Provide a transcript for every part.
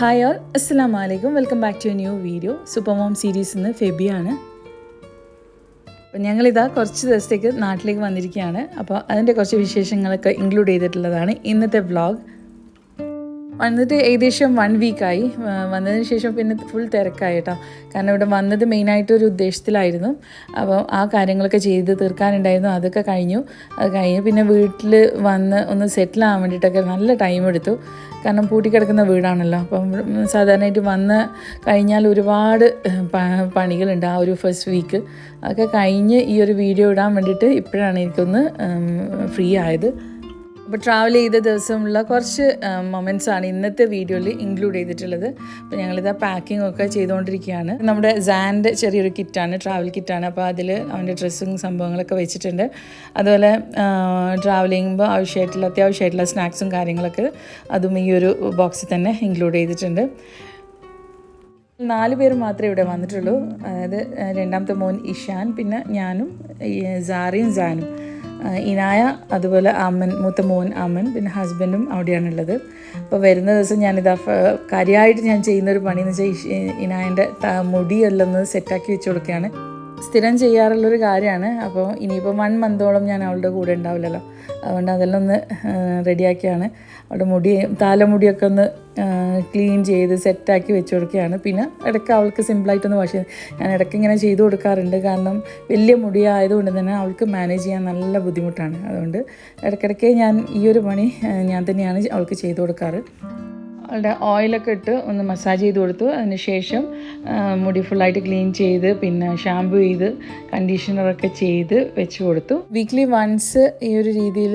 Hi all അസ്സാം വലൈക്കും welcome back to a new video super mom series നിന്ന് ഫെബിയാണ്. അപ്പം ഞങ്ങളിതാ കുറച്ച് ദിവസത്തേക്ക് നാട്ടിലേക്ക് വന്നിരിക്കുകയാണ്. അപ്പോൾ അതിന്റെ കുറച്ച് വിശേഷങ്ങളൊക്കെ ഇൻക്ലൂഡ് ചെയ്തിട്ടുള്ളതാണ് ഇന്നത്തെ വ്ളോഗ് വന്നിട്ട് ഏകദേശം വൺ വീക്കായി വന്നതിന് ശേഷം പിന്നെ ഫുൾ തിരക്കായി കേട്ടോ. കാരണം ഇവിടെ വന്നത് മെയിനായിട്ട് ഒരു ഉദ്ദേശത്തിലായിരുന്നു. അപ്പോൾ ആ കാര്യങ്ങളൊക്കെ ചെയ്ത് തീർക്കാനുണ്ടായിരുന്നു. അതൊക്കെ കഴിഞ്ഞു. അത് കഴിഞ്ഞ് പിന്നെ വീട്ടിൽ വന്ന് ഒന്ന് സെറ്റിൽ ആവാൻ വേണ്ടിയിട്ടൊക്കെ നല്ല ടൈം എടുത്തു. കാരണം പൂട്ടിക്കിടക്കുന്ന വീടാണല്ലോ. അപ്പം സാധാരണയായിട്ട് വന്ന് കഴിഞ്ഞാൽ ഒരുപാട് പണികളുണ്ട് ആ ഒരു ഫസ്റ്റ് വീക്ക് അതൊക്കെ കഴിഞ്ഞ് ഈ ഒരു വീഡിയോ ഇടാൻ വേണ്ടിയിട്ട് ഇപ്പോഴാണ് എനിക്കൊന്ന് ഫ്രീ ആയത്. അപ്പോൾ ട്രാവൽ ചെയ്ത ദിവസമുള്ള കുറച്ച് മൊമെന്റ്സാണ് ഇന്നത്തെ വീഡിയോയിൽ ഇൻക്ലൂഡ് ചെയ്തിട്ടുള്ളത്. അപ്പോൾ ഞങ്ങളിതാ പാക്കിംഗ് ഒക്കെ ചെയ്തുകൊണ്ടിരിക്കുകയാണ്. നമ്മുടെ സാന്റെ ചെറിയൊരു കിറ്റാണ് ട്രാവൽ കിറ്റാണ്. അപ്പോൾ അതിൽ അവന്റെ ഡ്രസ്സും സംഭവങ്ങളൊക്കെ വെച്ചിട്ടുണ്ട്. അതുപോലെ ട്രാവൽ ചെയ്യുമ്പോൾ ആവശ്യമായിട്ടുള്ള അത്യാവശ്യമായിട്ടുള്ള സ്നാക്സും കാര്യങ്ങളൊക്കെ അതും ഈ ഒരു ബോക്സിൽ തന്നെ ഇൻക്ലൂഡ് ചെയ്തിട്ടുണ്ട്. നാല് പേര് മാത്രമേ ഇവിടെ വന്നിട്ടുള്ളൂ. അതായത് രണ്ടാമത്തെ മോൻ ഇഷാൻ പിന്നെ ഞാനും സാറിയും സാനും. ഇനായ അതുപോലെ അമ്മൻ മൂത്ത മോൻ അമ്മൻ പിന്നെ ഹസ്ബൻഡും അവിടെയാണുള്ളത്. അപ്പോൾ വരുന്ന ദിവസം ഞാനിതാ കാര്യമായിട്ട് ഞാൻ ചെയ്യുന്നൊരു എന്ന് വെച്ചാൽ ഇനായന്റെ മുടിയെല്ലാം ഒന്ന് സെറ്റാക്കി വെച്ച് കൊടുക്കുകയാണ്. സ്ഥിരം ചെയ്യാറുള്ളൊരു കാര്യമാണ്. അപ്പോൾ ഇനിയിപ്പോൾ വൺ മന്തോളം ഞാൻ അവളുടെ കൂടെ ഉണ്ടാവില്ലല്ലോ. അതുകൊണ്ട് അതെല്ലാം ഒന്ന് റെഡിയാക്കിയാണ്. അവളുടെ മുടി താലമുടിയൊക്കെ ഒന്ന് ക്ലീൻ ചെയ്ത് സെറ്റാക്കി വെച്ച് കൊടുക്കുകയാണ് പിന്നെ ഇടയ്ക്ക് അവൾക്ക് സിമ്പിളായിട്ടൊന്ന് വാഷ് ചെയ്ത് ഞാൻ ഇടയ്ക്ക് ഇങ്ങനെ ചെയ്ത് കൊടുക്കാറുണ്ട്. കാരണം വലിയ മുടി ആയതുകൊണ്ട് തന്നെ അവൾക്ക് മാനേജ് ചെയ്യാൻ നല്ല ബുദ്ധിമുട്ടാണ്. അതുകൊണ്ട് ഇടയ്ക്കിടയ്ക്ക് ഞാൻ ഈ ഒരു പണി ഞാൻ തന്നെയാണ് അവൾക്ക് ചെയ്ത് കൊടുക്കാറ്. അവളുടെ ഓയിലൊക്കെ ഇട്ട് ഒന്ന് മസാജ് ചെയ്ത് കൊടുത്തു. അതിന് ശേഷം ആ, മുടി ഫുള്ളായിട്ട് ക്ലീൻ ചെയ്ത് പിന്നെ ഷാമ്പു ചെയ്ത് കണ്ടീഷണറൊക്കെ ചെയ്ത് വെച്ച് കൊടുത്തു. വീക്ക്ലി വൺസ് ഈ ഒരു രീതിയിൽ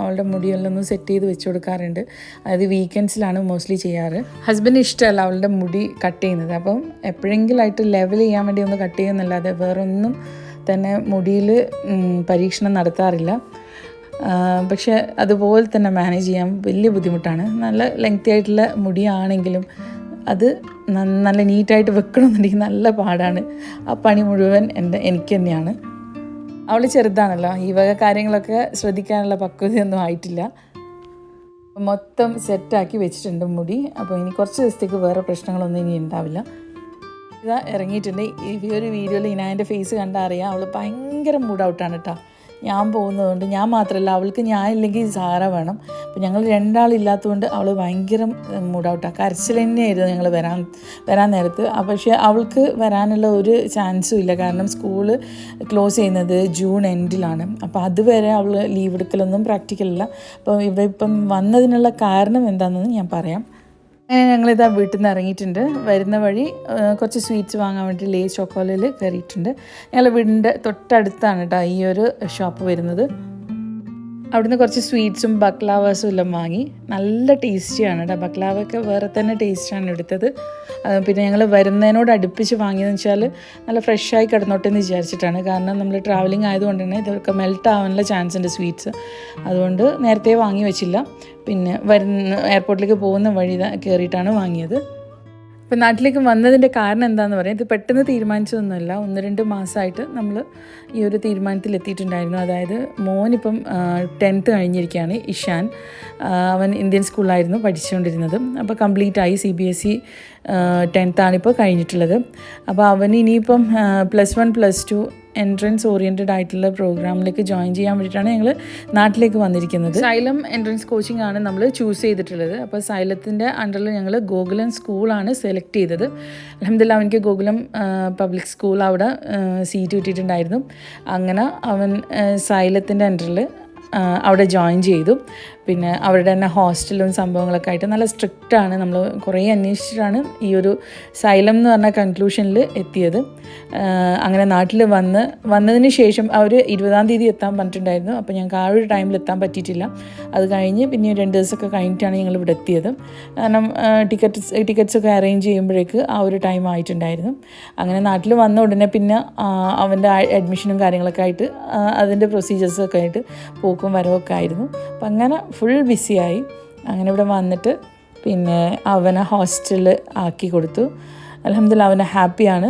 അവളുടെ മുടിയെല്ലാം സെറ്റ് ചെയ്ത് വെച്ച് കൊടുക്കാറുണ്ട്. അതായത് വീക്കെൻഡ്സിലാണ് മോസ്റ്റ്ലി ചെയ്യാറ്. ഹസ്ബൻഡ് ഇഷ്ടമല്ല അവളുടെ മുടി കട്ട് ചെയ്യുന്നത്. അപ്പം എപ്പോഴെങ്കിലായിട്ട് ലെവൽ ചെയ്യാൻ വേണ്ടി ഒന്ന് കട്ട് ചെയ്യുന്നല്ലാതെ വേറൊന്നും തന്നെ മുടിയിൽ പരീക്ഷണം നടത്താറില്ല. പക്ഷെ അതുപോലെ തന്നെ മാനേജ് ചെയ്യാൻ വലിയ ബുദ്ധിമുട്ടാണ്. നല്ല ലെങ്തി ആയിട്ടുള്ള മുടിയാണെങ്കിലും അത് നല്ല നീറ്റായിട്ട് വെക്കണമെന്നുണ്ടെങ്കിൽ നല്ല പാടാണ്. ആ പണി മുഴുവൻ എന്റെ എനിക്ക് തന്നെയാണ്. അവൾ ചെറുതാണല്ലോ. ഈ വക കാര്യങ്ങളൊക്കെ ശ്രദ്ധിക്കാനുള്ള പക്വതയൊന്നും ആയിട്ടില്ല. മൊത്തം സെറ്റാക്കി വെച്ചിട്ടുണ്ട് മുടി. അപ്പോൾ ഇനി കുറച്ച് ദിവസത്തേക്ക് വേറെ പ്രശ്നങ്ങളൊന്നും ഇനി ഉണ്ടാവില്ല. ഇതാ ഇറങ്ങിയിട്ടുണ്ട്. ഈ ഒരു വീഡിയോയിൽ ഇനാന്റെ ഫേസ് കണ്ടാൽ അറിയാം. അവൾ ഭയങ്കര മൂഡ് ഔട്ടാണ് കേട്ടോ ഞാൻ പോകുന്നതുകൊണ്ട് ഞാൻ മാത്രമല്ല അവൾക്ക് ഞാൻ ഇല്ലെങ്കിൽ സാറ വേണം. അപ്പം ഞങ്ങൾ രണ്ടാളില്ലാത്തതുകൊണ്ട് അവൾ ഭയങ്കര മൂഡ് ഔട്ടാണ് കരച്ചിൽ തന്നെയായിരുന്നു ഞങ്ങൾ വരാൻ വരാൻ നേരത്ത്. പക്ഷേ അവൾക്ക് വരാനുള്ള ഒരു ചാൻസും ഇല്ല. കാരണം സ്കൂൾ ക്ലോസ് ചെയ്യുന്നത് ജൂൺ എൻഡിലാണ് അപ്പോൾ അതുവരെ അവൾ ലീവ് എടുക്കലൊന്നും പ്രാക്ടിക്കലല്ല അപ്പോൾ ഇവിടെ ഇപ്പം വന്നതിനുള്ള കാരണം എന്താണെന്ന് ഞാൻ പറയാം. അങ്ങനെ ഞങ്ങളിതാ വീട്ടിൽ നിന്ന് ഇറങ്ങിയിട്ടുണ്ട്. വരുന്ന വഴി കുറച്ച് സ്വീറ്റ്സ് വാങ്ങാൻ വേണ്ടി ലേ ചോക്കോലയിൽ കയറിയിട്ടുണ്ട്. ഞങ്ങളുടെ വീടിന്റെ തൊട്ടടുത്താണ് കേട്ടോ ഈ ഒരു ഷോപ്പ് വരുന്നത്. അവിടുന്ന് കുറച്ച് സ്വീറ്റ്സും ബക്ലാവാസും എല്ലാം വാങ്ങി. നല്ല ടേസ്റ്റിയാണ് കേട്ടോ ബക്ലാവൊക്കെ വേറെ തന്നെ ടേസ്റ്റാണ് എടുത്തത്. പിന്നെ ഞങ്ങൾ വരുന്നതിനോട് അടുപ്പിച്ച് വാങ്ങിയതെന്ന് വെച്ചാൽ നല്ല ഫ്രഷായി കിടന്നോട്ടെ എന്ന് വിചാരിച്ചിട്ടാണ്. കാരണം നമ്മൾ ട്രാവലിംഗ് ആയതുകൊണ്ട് തന്നെ ഇതൊക്കെ മെൽറ്റ് ആവാനുള്ള ചാൻസ് ഉണ്ട് സ്വീറ്റ്സ് അതുകൊണ്ട് നേരത്തെ വാങ്ങി വെച്ചില്ല. പിന്നെ വരുന്ന എയർപോർട്ടിലേക്ക് പോകുന്ന വഴി കയറിയിട്ടാണ് വാങ്ങിയത്. ഇപ്പം നാട്ടിലേക്ക് വന്നതിന്റെ കാരണം എന്താണെന്ന് പറയാം. ഇത് പെട്ടെന്ന് തീരുമാനിച്ചതൊന്നുമല്ല. ഒന്ന് രണ്ട് മാസമായിട്ട് നമ്മൾ ഈ ഒരു തീരുമാനത്തിൽ എത്തിയിട്ടുണ്ടായിരുന്നു. അതായത് മോനിപ്പം ടെൻത്ത് കഴിഞ്ഞിരിക്കുകയാണ് ഇഷാൻ. അവൻ ഇന്ത്യൻ സ്കൂളിലായിരുന്നു പഠിച്ചുകൊണ്ടിരുന്നത്. അപ്പോൾ കംപ്ലീറ്റ് ആയി സി ബി എസ് ഇ ടെൻത്താണ് ഇപ്പോൾ കഴിഞ്ഞിട്ടുള്ളത്. അപ്പോൾ അവൻ ഇനിയിപ്പം plus one plus two entrance oriented ആയിട്ടുള്ള പ്രോഗ്രാമിലേക്ക് ജോയിൻ ചെയ്യാൻ വേണ്ടിയിട്ടാണ് ഞങ്ങൾ നാട്ടിലേക്ക് വന്നിരിക്കുന്നത്. സൈലം എൻട്രൻസ് കോച്ചിങ് ആണ് നമ്മൾ ചൂസ് ചെയ്തിട്ടുള്ളത്. അപ്പോൾ സൈലത്തിന്റെ അണ്ടറിൽ ഞങ്ങൾ ഗോകുലം സ്കൂളാണ് സെലക്ട് ചെയ്തത്. അലഹമില്ല അവനക്ക് ഗോകുലം പബ്ലിക് സ്കൂൾ അവിടെ സീറ്റ് കിട്ടിയിട്ടുണ്ടായിരുന്നു. അങ്ങനെ അവൻ സൈലത്തിന്റെ അണ്ടറിൽ അവിടെ ജോയിൻ ചെയ്തു. പിന്നെ അവരുടെ തന്നെ ഹോസ്റ്റലും സംഭവങ്ങളൊക്കെ ആയിട്ട് നല്ല സ്ട്രിക്റ്റ് ആണ്. നമ്മൾ കുറേ അന്വേഷിച്ചിട്ടാണ് ഈ ഒരു സൈലം എന്ന് പറഞ്ഞ കൺക്ലൂഷനിൽ എത്തിയത്. അങ്ങനെ നാട്ടിൽ വന്ന് വന്നതിന് ശേഷം അവർ ഇരുപതാം തീയതി എത്താൻ പറഞ്ഞിട്ടുണ്ടായിരുന്നു. അപ്പോൾ ഞങ്ങൾക്ക് ആ ഒരു ടൈമിൽ എത്താൻ പറ്റിയിട്ടില്ല. അത് കഴിഞ്ഞ് പിന്നെ രണ്ട് ദിവസമൊക്കെ കഴിഞ്ഞിട്ടാണ് ഞങ്ങൾ ഇവിടെ എത്തിയത്. കാരണം ടിക്കറ്റ്സ് ടിക്കറ്റ്സ് ഒക്കെ അറേഞ്ച് ചെയ്യുമ്പോഴേക്ക് ആ ഒരു ടൈം ആയിട്ടുണ്ടായിരുന്നു. അങ്ങനെ നാട്ടിൽ വന്ന ഉടനെ പിന്നെ അവന്റെ അഡ്മിഷനും കാര്യങ്ങളൊക്കെ ആയിട്ട് അതിന്റെ പ്രൊസീജിയേഴ്സൊക്കെ ആയിട്ട് പോക്കും വരവൊക്കെ ആയിരുന്നു. അപ്പം അങ്ങനെ ഫുൾ ബിസിയായി അങ്ങനെ ഇവിടെ വന്നിട്ട് പിന്നെ അവനെ ഹോസ്റ്റലിൽ ആക്കി കൊടുത്തു. അലഹമ്മദില്ല അവന് ഹാപ്പിയാണ്.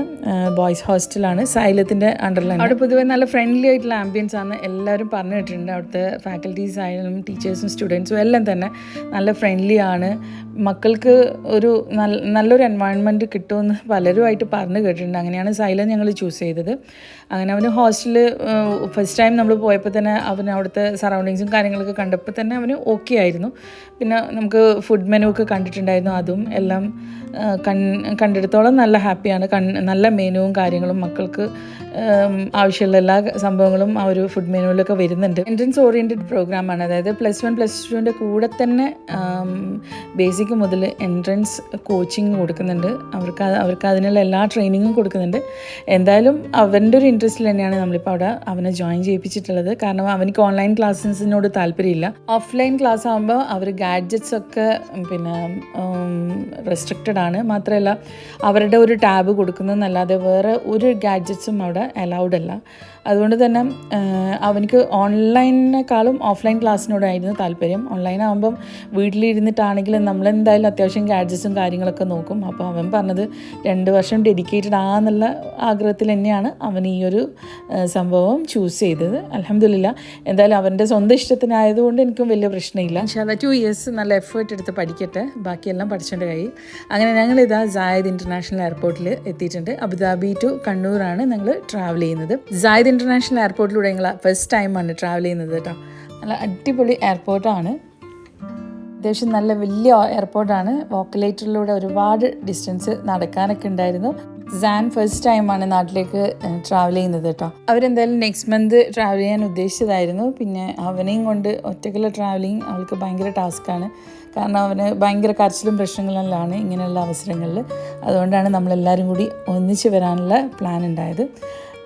ബോയ്സ് ഹോസ്റ്റലാണ്. സൈലത്തിന്റെ അണ്ടറിലാണ് അവിടെ പൊതുവേ നല്ല ഫ്രണ്ട്ലി ആയിട്ടുള്ള ആംബിയൻസ് ആണ്. എല്ലാവരും പറഞ്ഞു കേട്ടിട്ടുണ്ട് അവിടുത്തെ ഫാക്കൽറ്റീസ് ആയാലും ടീച്ചേഴ്സും സ്റ്റുഡൻസും എല്ലാം തന്നെ നല്ല ഫ്രണ്ട്ലി ആണ്. മക്കൾക്ക് ഒരു നല്ല നല്ലൊരു എൻവയൺമെന്റ് കിട്ടുമെന്ന് പലരുമായിട്ട് പറഞ്ഞു കേട്ടിട്ടുണ്ട്. അങ്ങനെയാണ് സൈലം ഞങ്ങൾ ചൂസ് ചെയ്തത്. അങ്ങനെ അവന് ഹോസ്റ്റലിൽ ഫസ്റ്റ് ടൈം നമ്മൾ പോയപ്പോൾ തന്നെ അവന് അവിടുത്തെ സറൗണ്ടിങ്സും കാര്യങ്ങളൊക്കെ കണ്ടപ്പോൾ തന്നെ അവന് ഓക്കെ ആയിരുന്നു. പിന്നെ നമുക്ക് ഫുഡ് മെനു ഒക്കെ കണ്ടിട്ടുണ്ടായിരുന്നു. അതും എല്ലാം കൺ കണ്ടെടുത്തോളം നല്ല ഹാപ്പിയാണ്. കൺ നല്ല മെനുവും കാര്യങ്ങളും മക്കൾക്ക് ആവശ്യമുള്ള എല്ലാ സംഭവങ്ങളും ആ ഒരു ഫുഡ് മെനുവിലൊക്കെ വരുന്നുണ്ട്. എൻട്രൻസ് ഓറിയന്റഡ് പ്രോഗ്രാമാണ് അതായത് പ്ലസ് വൺ പ്ലസ് ടുവിന്റെ കൂടെ തന്നെ ബേസിക് മുതൽ എൻട്രൻസ് കോച്ചിങ് കൊടുക്കുന്നുണ്ട്. അവർക്ക് അവർക്ക് അതിനുള്ള എല്ലാ ട്രെയിനിങ്ങും കൊടുക്കുന്നുണ്ട്. എന്തായാലും അവന്റെ ഒരു ഇൻട്രസ്റ്റിൽ തന്നെയാണ് നമ്മളിപ്പോൾ അവിടെ അവനെ ജോയിൻ ചെയ്യിപ്പിച്ചിട്ടുള്ളത്. കാരണം അവനിക്ക് ഓൺലൈൻ ക്ലാസ്സസിനോട് താല്പര്യമില്ല. ഓഫ്ലൈൻ ക്ലാസ് ആകുമ്പോൾ അവർ ഗാഡ്ജറ്റ്സ് ഒക്കെ പിന്നെ റെസ്ട്രിക്റ്റഡ് ആണ്. മാത്രമല്ല അവരുടെ ഒരു ടാബ് കൊടുക്കുന്നതെന്നല്ലാതെ വേറെ ഒരു ഗാഡ്ജറ്റ്സും അവിടെ അലൗഡ് അല്ല. അതുകൊണ്ട് തന്നെ അവനിക്ക് ഓൺലൈനേക്കാളും ഓഫ്ലൈൻ ക്ലാസ്സിനോടായിരുന്നു താല്പര്യം. ഓൺലൈൻ ആകുമ്പം വീട്ടിലിരുന്നിട്ടാണെങ്കിലും നമ്മളെന്തായാലും അത്യാവശ്യം ഗാഡ്ജറ്റ്സും കാര്യങ്ങളൊക്കെ നോക്കും. അപ്പോൾ അവൻ പറഞ്ഞത് രണ്ട് വർഷം ഡെഡിക്കേറ്റഡ് ആന്നുള്ള ആഗ്രഹത്തിൽ തന്നെയാണ് അവൻ ഈ ഒരു സംഭവം ചൂസ് ചെയ്തത്. അലഹമില്ല എന്തായാലും അവന്റെ സ്വന്തം ഇഷ്ടത്തിനായതുകൊണ്ട് എനിക്കും വലിയ പ്രശ്നമില്ല. പക്ഷേ ടു ഇയേഴ്സ് നല്ല എഫേർട്ട് എടുത്ത് പഠിക്കട്ടെ. ബാക്കിയെല്ലാം പഠിച്ചേണ്ട കൈ അങ്ങനെ ഞങ്ങൾ ഇതാ സായദ് ഇന്റർനാഷണൽ എയർപോർട്ടിൽ എത്തിയിട്ടുണ്ട്. അബുദാബി ടു കണ്ണൂരാണ് ഞങ്ങൾ ട്രാവൽ ചെയ്യുന്നത്. സായദ് ഇന്റർനാഷണൽ എയർപോർട്ടിലൂടെ ഞങ്ങൾ ഫസ്റ്റ് ടൈമാണ് ട്രാവൽ ചെയ്യുന്നത് കേട്ടോ. നല്ല അടിപൊളി എയർപോർട്ടാണ് അത്യാവശ്യം നല്ല വലിയ എയർപോർട്ടാണ് വോക്കലേറ്ററിലൂടെ ഒരുപാട് ഡിസ്റ്റൻസ് നടക്കാനൊക്കെ ഉണ്ടായിരുന്നു. സാൻ ഫസ്റ്റ് ടൈമാണ് നാട്ടിലേക്ക് ട്രാവൽ ചെയ്യുന്നത് കേട്ടോ. അവരെന്തായാലും നെക്സ്റ്റ് മന്ത് ട്രാവൽ ചെയ്യാൻ ഉദ്ദേശിച്ചതായിരുന്നു. പിന്നെ അവനെയും കൊണ്ട് ഒറ്റയ്ക്കുള്ള ട്രാവലിങ് അവൾക്ക് ഭയങ്കര ടാസ്ക്കാണ് കാരണം അവന് ഭയങ്കര കരച്ചിലും പ്രശ്നങ്ങളെല്ലാം ഇങ്ങനെയുള്ള അവസരങ്ങളിൽ. അതുകൊണ്ടാണ് നമ്മളെല്ലാവരും കൂടി ഒന്നിച്ച് വരാനുള്ള പ്ലാൻ ഉണ്ടായത്.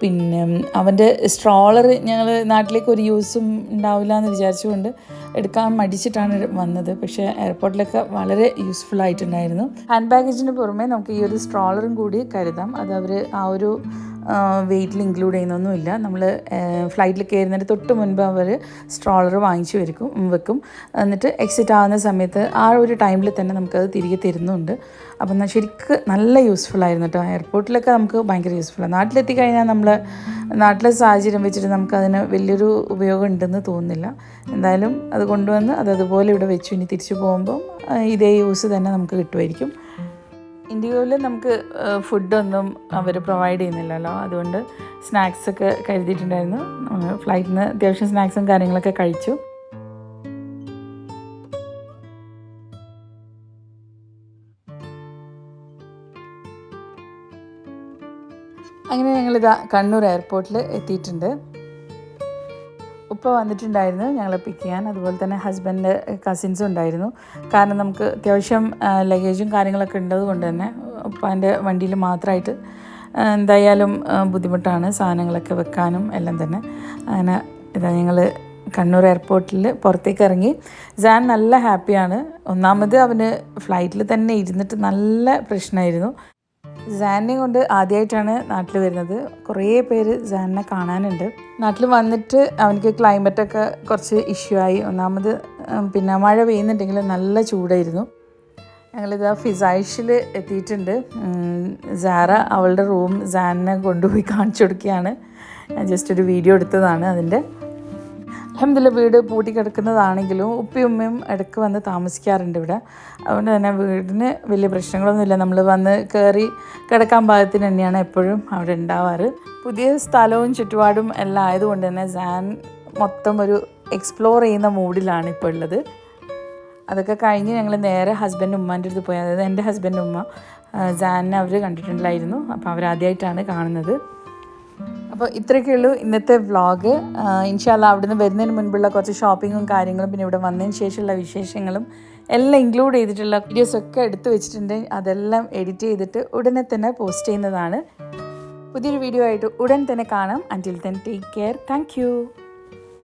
പിന്നെ അവന്റെ സ്ട്രോളർ ഞങ്ങൾ നാട്ടിലേക്ക് ഒരു യൂസും ഉണ്ടാവില്ല എന്ന് വിചാരിച്ചുകൊണ്ട് എടുക്കാൻ മടിച്ചിട്ടാണ് വന്നത്. പക്ഷേ എയർപോർട്ടിലൊക്കെ വളരെ യൂസ്ഫുൾ ആയിട്ടുണ്ടായിരുന്നു. ഹാൻഡ് ബാഗേജിന് പുറമെ നമുക്ക് ഈ ഒരു സ്ട്രോളറും കൂടി കരുതാം. അത് അവർ ആ ഒരു വെയിറ്റിൽ ഇൻക്ലൂഡ് ചെയ്യുന്നൊന്നുമില്ല. നമ്മൾ ഫ്ലൈറ്റിൽ കയറുന്നതിന് തൊട്ട് മുൻപ് അവർ സ്ട്രോളർ വാങ്ങിച്ചു വെക്കും വെക്കും. എന്നിട്ട് എക്സിറ്റ് ആവുന്ന സമയത്ത് ആ ഒരു ടൈമിൽ തന്നെ നമുക്കത് തിരികെ തരുന്നുണ്ട്. അപ്പം ശരിക്ക് നല്ല യൂസ്ഫുൾ ആയിരുന്നു കേട്ടോ എയർപോർട്ടിലൊക്കെ നമുക്ക് ഭയങ്കര യൂസ്ഫുള്ളാണ് നാട്ടിലെത്തി കഴിഞ്ഞാൽ നമ്മൾ നാട്ടിലെ സാഹചര്യം വെച്ചിട്ട് നമുക്കതിന് വലിയൊരു ഉപയോഗം ഉണ്ടെന്ന് തോന്നുന്നില്ല. എന്തായാലും അത് കൊണ്ടുവന്ന് അത് അതുപോലെ ഇവിടെ വെച്ചു. ഇനി തിരിച്ചു പോകുമ്പം ഇതേ യൂസ് തന്നെ നമുക്ക് കിട്ടുമായിരിക്കും ഇന്ത്യയിൽ നമുക്ക് ഫുഡൊന്നും അവർ പ്രൊവൈഡ് ചെയ്യുന്നില്ലല്ലോ. അതുകൊണ്ട് സ്നാക്സ് ഒക്കെ കരുതിയിട്ടുണ്ടായിരുന്നു. ഫ്ലൈറ്റിൽ നിന്ന് അത്യാവശ്യം സ്നാക്സും കാര്യങ്ങളൊക്കെ കഴിച്ചു. അങ്ങനെ ഞങ്ങളിതാ കണ്ണൂർ എയർപോർട്ടിൽ എത്തിയിട്ടുണ്ട്. ഉപ്പ വന്നിട്ടുണ്ടായിരുന്നു. ഞങ്ങളെ പിക്ക് ചെയ്യാൻ. അതുപോലെ തന്നെ ഹസ്ബൻഡ് കസിൻസും ഉണ്ടായിരുന്നു. കാരണം നമുക്ക് അത്യാവശ്യം ലഗേജും കാര്യങ്ങളൊക്കെ ഉള്ളതുകൊണ്ട് തന്നെ ഉപ്പാന്റെ വണ്ടിയിൽ മാത്രമായിട്ട് എന്തായാലും ബുദ്ധിമുട്ടാണ് സാധനങ്ങളൊക്കെ വെക്കാനും എല്ലാം തന്നെ. അങ്ങനെ ഇതാ ഞങ്ങൾ കണ്ണൂർ എയർപോർട്ടിൽ പുറത്തേക്ക് ഇറങ്ങി ജാൻ നല്ല ഹാപ്പിയാണ് ഒന്നാമത് അവന് ഫ്ലൈറ്റിൽ തന്നെ ഇരുന്നിട്ട് നല്ല പ്രശ്നമായിരുന്നു. സാനിനെ കൊണ്ട് ആദ്യമായിട്ടാണ് നാട്ടിൽ വരുന്നത്. കുറേ പേര് സാനിനെ കാണാനുണ്ട്. നാട്ടിൽ വന്നിട്ട് അവനക്ക് ക്ലൈമറ്റൊക്കെ കുറച്ച് ഇഷ്യൂ ആയി. ഒന്നാമത് പിന്നെ മഴ പെയ്യുന്നുണ്ടെങ്കിൽ നല്ല ചൂടായിരുന്നു. ഞങ്ങളിത് ഫിസൈഷിൽ എത്തിയിട്ടുണ്ട്. സാറ അവളുടെ റൂം സാനിനെ കൊണ്ടുപോയി കാണിച്ചു കൊടുക്കുകയാണ്. ഞാൻ ജസ്റ്റ് ഒരു വീഡിയോ എടുത്തതാണ് അതിന്റെ. അലഹമില്ല വീട് പൂട്ടിക്കിടക്കുന്നതാണെങ്കിലും ഉപ്പയും ഉമ്മയും ഇടയ്ക്ക് വന്ന് താമസിക്കാറുണ്ട് ഇവിടെ. അതുകൊണ്ട് തന്നെ വീടിന് വലിയ പ്രശ്നങ്ങളൊന്നുമില്ല. നമ്മൾ വന്ന് കയറി കിടക്കാൻ പാകത്തിന് തന്നെയാണ് എപ്പോഴും അവിടെ ഉണ്ടാവാറ്. പുതിയ സ്ഥലവും ചുറ്റുപാടും എല്ലാം ആയതുകൊണ്ട് തന്നെ സാൻ മൊത്തം ഒരു എക്സ്പ്ലോർ ചെയ്യുന്ന മൂഡിലാണ് ഇപ്പോൾ ഉള്ളത്. അതൊക്കെ കഴിഞ്ഞ് ഞങ്ങൾ നേരെ ഹസ്ബൻഡ് ഉമ്മാന്റെ അടുത്ത് പോയി. അതായത് എന്റെ ഹസ്ബൻഡ് ഉമ്മ ജാനിനെ അവർ കണ്ടിട്ടുണ്ടായിരുന്നു. അപ്പോൾ അവരാദ്യമായിട്ടാണ് കാണുന്നത്. അപ്പോൾ ഇത്രയൊക്കെ ഉള്ളൂ ഇന്നത്തെ വ്ളോഗ്. ഇൻഷാല്ല അവിടുന്ന് വരുന്നതിന് മുൻപുള്ള കുറച്ച് ഷോപ്പിങ്ങും കാര്യങ്ങളും പിന്നെ ഇവിടെ വന്നതിന് ശേഷമുള്ള വിശേഷങ്ങളും എല്ലാം ഇൻക്ലൂഡ് ചെയ്തിട്ടുള്ള വീഡിയോസ് ഒക്കെ എടുത്തു വെച്ചിട്ടുണ്ട്. അതെല്ലാം എഡിറ്റ് ചെയ്തിട്ട് ഉടനെ തന്നെ പോസ്റ്റ് ചെയ്യുന്നതാണ്. പുതിയൊരു വീഡിയോ ആയിട്ട് ഉടൻ തന്നെ കാണാം. Until then take care thank